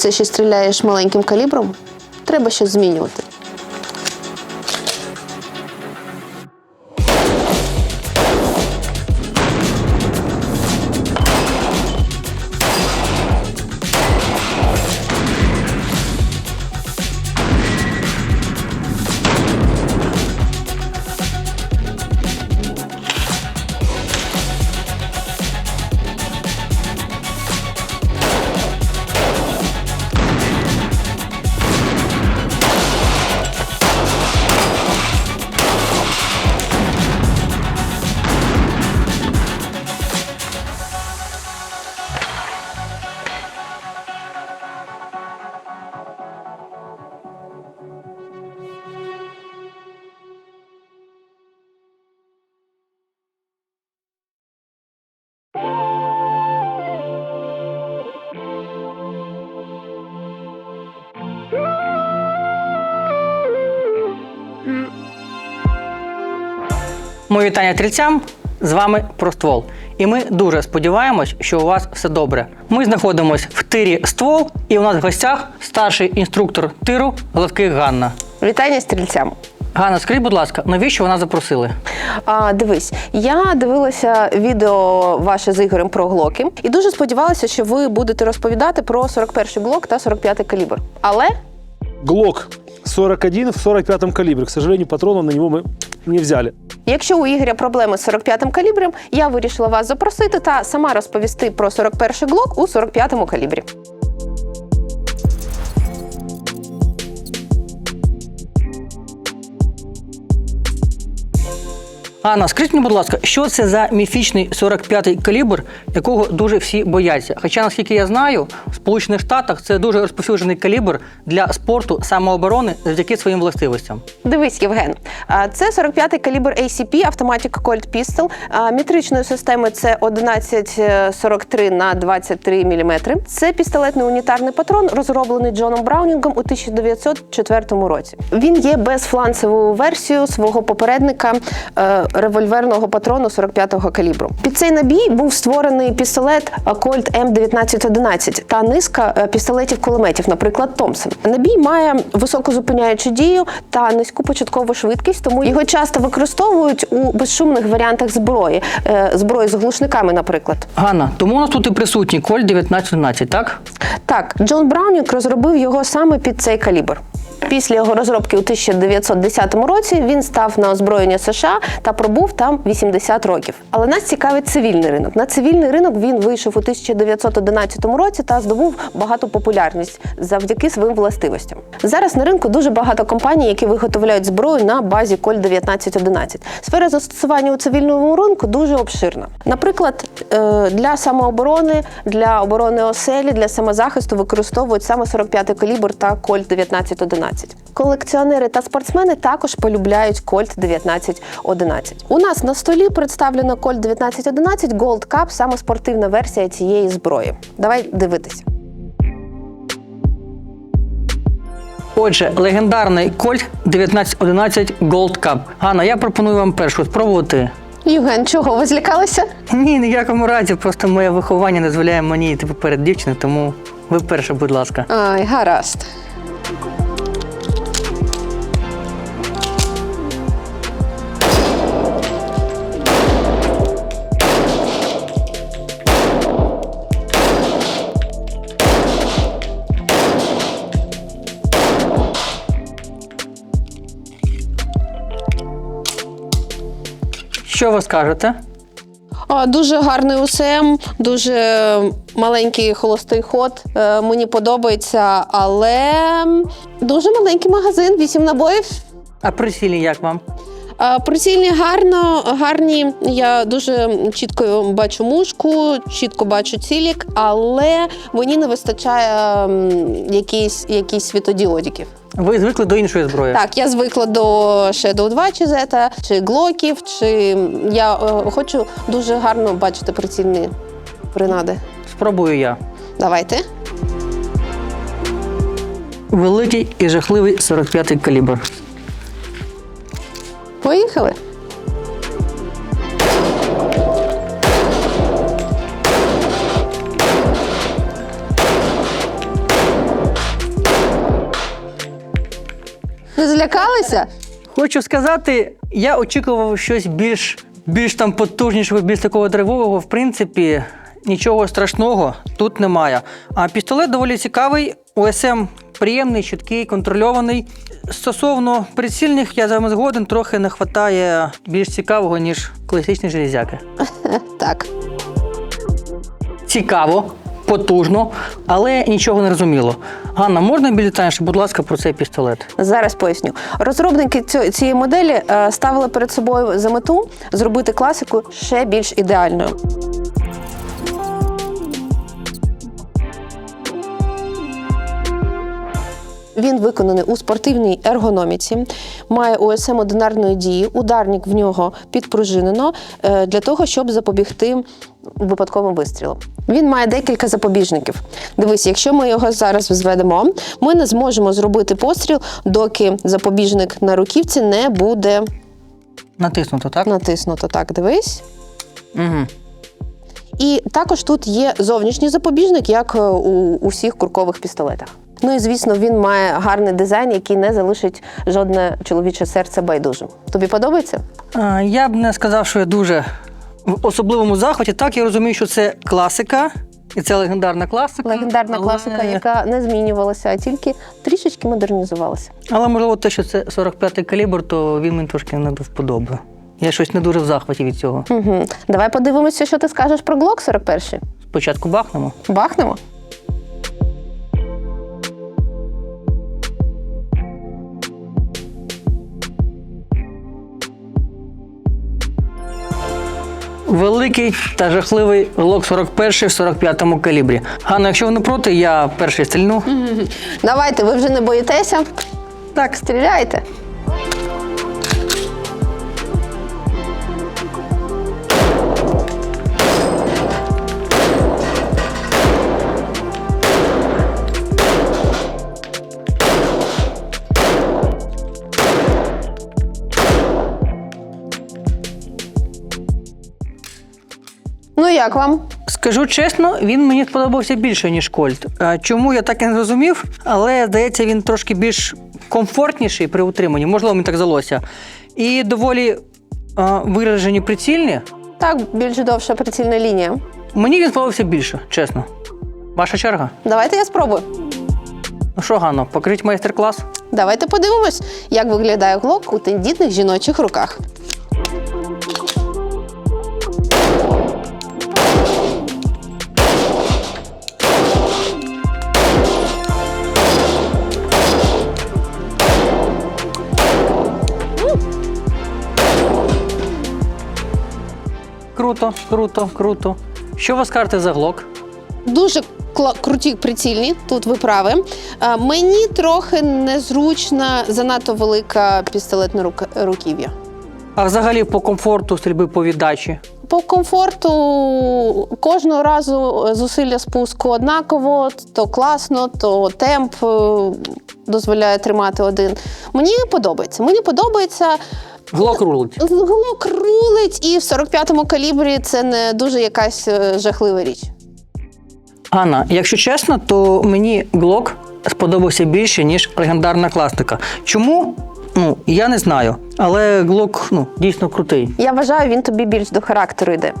Все ще стріляєш маленьким калібром? Треба щось змінювати. Мої вітання трільцям. З вами Проствол. І ми дуже сподіваємось, що у вас все добре. Ми знаходимося в тирі ствол, і у нас в гостях старший інструктор тиру Главких Ганна. Вітання стрільцям. Ганна, скажіть, будь ласка, навіщо вона запросили? А, дивись, я дивилася відео ваше з Ігорем про глоки і дуже сподівалася, що ви будете розповідати про 41-й глок та 45-й калібр. Але ГЛОК 41 в 45 калибре. К сожалению, патронов на него мы не взяли. Якщо у Ігоря проблеми з 45-м калібром, я вирішила вас запросити та сама розповісти про 41-й глок у 45-му калібрі. Анна, скажіть мені, будь ласка, що це за міфічний 45-й калібр, якого дуже всі бояться? Хоча, наскільки я знаю, в Сполучених Штатах це дуже розповсюджений калібр для спорту самооборони завдяки своїм властивостям. Дивись, Євген, це 45-й калібр ACP Automatic Colt Pistol. А, Метричної системи це 1143 на 23 мм. Це пістолетний унітарний патрон, розроблений Джоном Браунінгом у 1904 році. Він є безфланцевою версією свого попередника е, револьверного патрону 45-го калібру. Під цей набій був створений пістолет Colt M1911 та низка е, пістолетів-кулеметів, наприклад, Томпсон. Набій має високу зупиняючу дію та низьку початкову швидкість, тому його часто використовують у безшумних варіантах зброї, е, зброї з глушниками, наприклад. Ганна, тому у нас тут і присутній коль 1911, так? Так, Джон Браунінг розробив його саме під цей калібр. Після його розробки у 1910 році він став на озброєння США та пробув там 80 років. Але нас цікавить цивільний ринок. На цивільний ринок він вийшов у 1911 році та здобув багату популярність завдяки своїм властивостям. Зараз на ринку дуже багато компаній, які виготовляють зброю на базі Коль 1911. Сфера застосування у цивільному ринку дуже обширна. Наприклад, е, для самооборони, для оборони оселі, для самозахисту використовують саме 45-й калібр та Кольт 1911. Колекціонери та спортсмени також полюбляють Кольт 1911. У нас на столі представлено Кольт 1911 Gold Cup, саме спортивна версія цієї зброї. Давай дивитися. Отже, легендарний кольт 1911 Gold Cup. Ганна, я пропоную вам першу спробувати. Євген, чого ви злякалися? Ні, ні в якому разі, просто моє виховання не дозволяє мені йти поперед дівчини, тому ви перша, будь ласка. Ай, гаразд. Що ви скажете? А, Дуже гарний УСМ, дуже маленький холостий ход. Е, Мені подобається, але дуже маленький магазин, 8 набоїв. А прицільні як вам? А, Прицільні гарно, гарні. Я дуже чітко бачу мушку, чітко бачу цілік, але мені не вистачає якісь, якісь світодіодиків. Ви звикли до іншої зброї? Так, я звикла до Shadow 2 чи Zeta, чи глоків, чи я е, хочу дуже гарно бачити прицільні принади. Спробую я. Давайте. Великий і жахливий 45-й калібр. Поїхали. Злякалися? Хочу сказати, я очікував щось більш, більш там потужнішого, більш такого драйвового. В принципі, нічого страшного тут немає. А пістолет доволі цікавий. ОСМ приємний, чіткий, контрольований. Стосовно прицільних, я з вами згоден, трохи не вистачає більш цікавого, ніж класичні железяки. Так. Цікаво, потужно, але нічого не розуміло. Ганна, можна більш будь ласка, про цей пістолет? Зараз поясню. Розробники цієї моделі е, ставили перед собою за мету зробити класику ще більш ідеальною. Він виконаний у спортивній ергономіці, має ОСМ одинарної дії, ударник в нього підпружинено е, для того, щоб запобігти випадковим вистрілам. Він має декілька запобіжників. Дивись, якщо ми його зараз зведемо, ми не зможемо зробити постріл, доки запобіжник на руківці не буде Натиснуто, так? натиснуто. Так, дивись. Угу. І також тут є зовнішній запобіжник, як е, у усіх куркових пістолетах. Ну і звісно, він має гарний дизайн, який не залишить жодне чоловіче серце байдужим. Тобі подобається? А, Я б не сказав, що я дуже в особливому захваті. Так, я розумію, що це класика, і це легендарна класика. Легендарна але- класика, яка не змінювалася, а тільки трішечки модернізувалася. Але можливо, те, що це 45-й калібр, то він мені трошки не до вподоби. Я щось не дуже в захваті від цього. Угу. Давай подивимося, що ти скажеш про Glock 41. Спочатку бахнемо. Бахнемо. Великий та жахливий Glock 41 в 45-му калібрі. Ганна, якщо ви не проти, я перший стрільну. Давайте, ви вже не боїтеся. Так, Стріляйте. Як вам? Скажу чесно, він мені сподобався більше, ніж Кольт. Чому я так і не зрозумів, але здається, він трошки більш комфортніший при утриманні, можливо, мені так здалося. І доволі а, виражені прицільні. Так, більш довша прицільна лінія. Мені він сподобався більше, чесно. Ваша черга. Давайте я спробую. Ну що, Ганно, покрить майстер-клас? Давайте подивимось, як виглядає глок у тендітних жіночих руках. Круто, круто, круто. Що ви скажете за глок? Дуже круті прицільні, тут ви праві. А, мені трохи незручна, занадто велика пістолетна рука- руків'я. А взагалі по комфорту стрільби по віддачі? По комфорту кожного разу зусилля спуску однаково, то класно, то темп е, дозволяє тримати один. Мені подобається. Мені подобається. Глок рулить. Глок рулить, і в 45-му калібрі це не дуже якась е, жахлива річ. Анна, якщо чесно, то мені Глок сподобався більше, ніж легендарна класика. Чому? Ну, я не знаю. Але Глок ну, дійсно крутий. Я вважаю, він тобі більш до характеру йде.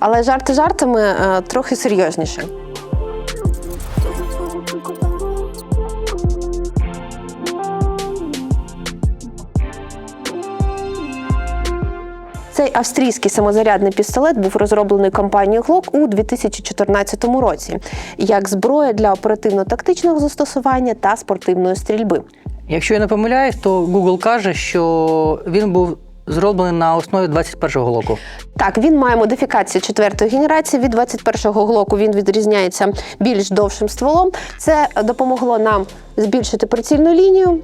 Але жарти жартами е, трохи серйозніше. Цей австрійський самозарядний пістолет був розроблений компанією Glock у 2014 році як зброя для оперативно-тактичного застосування та спортивної стрільби. Якщо я не помиляюсь, то Google каже, що він був зроблений на основі 21-го глоку. Так, він має модифікацію четвертої генерації. Від 21-го глоку він відрізняється більш довшим стволом. Це допомогло нам збільшити прицільну лінію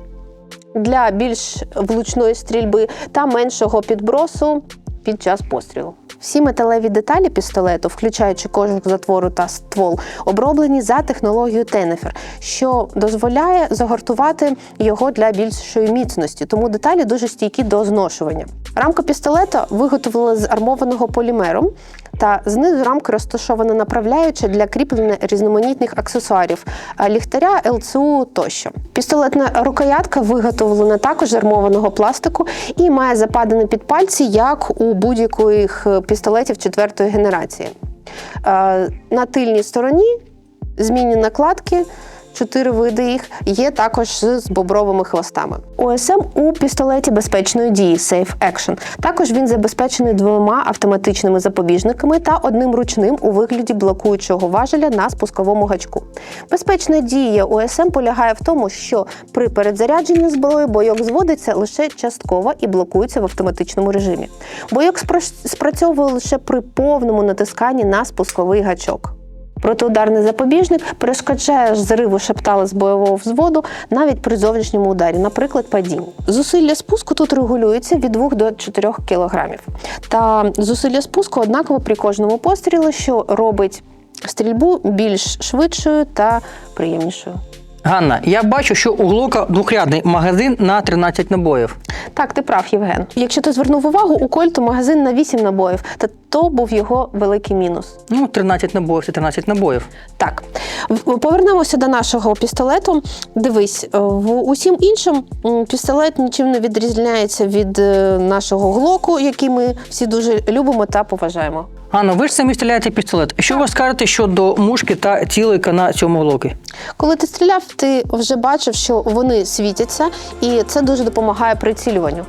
для більш влучної стрільби та меншого підбросу під час пострілу. Всі металеві деталі пістолету, включаючи кожух затвору та ствол, оброблені за технологією Тенефер, що дозволяє загортувати його для більшої міцності, тому деталі дуже стійкі до зношування. Рамка пістолета виготовлена з армованого полімеру, та знизу рамки розташована направляюча для кріплення різноманітних аксесуарів ліхтаря, ЛЦУ тощо. Пістолетна рукоятка виготовлена також з армованого пластику і має западини під пальці, як у будь-яких е, пістолетів четвертої генерації. Е, На тильній стороні змінні накладки. Чотири види їх є також з бобровими хвостами. ОСМ у пістолеті безпечної дії Safe Action. Також він забезпечений двома автоматичними запобіжниками та одним ручним у вигляді блокуючого важеля на спусковому гачку. Безпечна дія ОСМ полягає в тому, що при передзарядженні зброї бойок зводиться лише частково і блокується в автоматичному режимі. Бойок спра- спрацьовує лише при повному натисканні на спусковий гачок. Протиударний запобіжник перешкоджає зриву шептала з бойового взводу навіть при зовнішньому ударі, наприклад, падінні. Зусилля спуску тут регулюється від 2 до 4 кг. Та зусилля спуску однаково при кожному пострілі, що робить стрільбу більш швидшою та приємнішою. Ганна, я бачу, що у Глока двохрядний магазин на 13 набоїв. Так, ти прав, Євген. Якщо ти звернув увагу, у Кольту магазин на 8 набоїв, та то був його великий мінус. Ну, 13 набоїв це 13 набоїв. Так, повернемося до нашого пістолету. Дивись, е, в усім іншим пістолет нічим не відрізняється від е, нашого глоку, який ми всі дуже любимо та поважаємо. Ганна, ви ж самі стріляєте пістолет. Що ви скажете щодо мушки та цілика на цьому глокі? Коли ти стріляв, ти вже бачив, що вони світяться, і це дуже допомагає прицілюванню.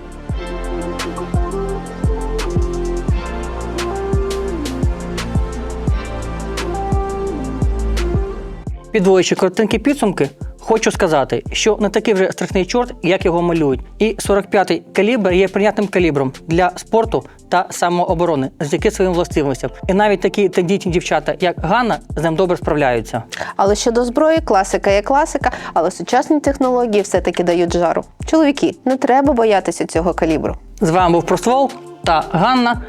Підводячи коротенькі підсумки, хочу сказати, що не такий вже страшний чорт, як його малюють. І 45-й калібр є прийнятним калібром для спорту та самооборони, завдяки своїм властивостям. І навіть такі тендітні дівчата, як Ганна, з ним добре справляються. Але щодо зброї, класика є класика, але сучасні технології все-таки дають жару. Чоловіки, не треба боятися цього калібру. З вами був Проствол та Ганна.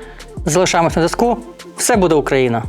Залишаємось на зв'язку. Все буде Україна!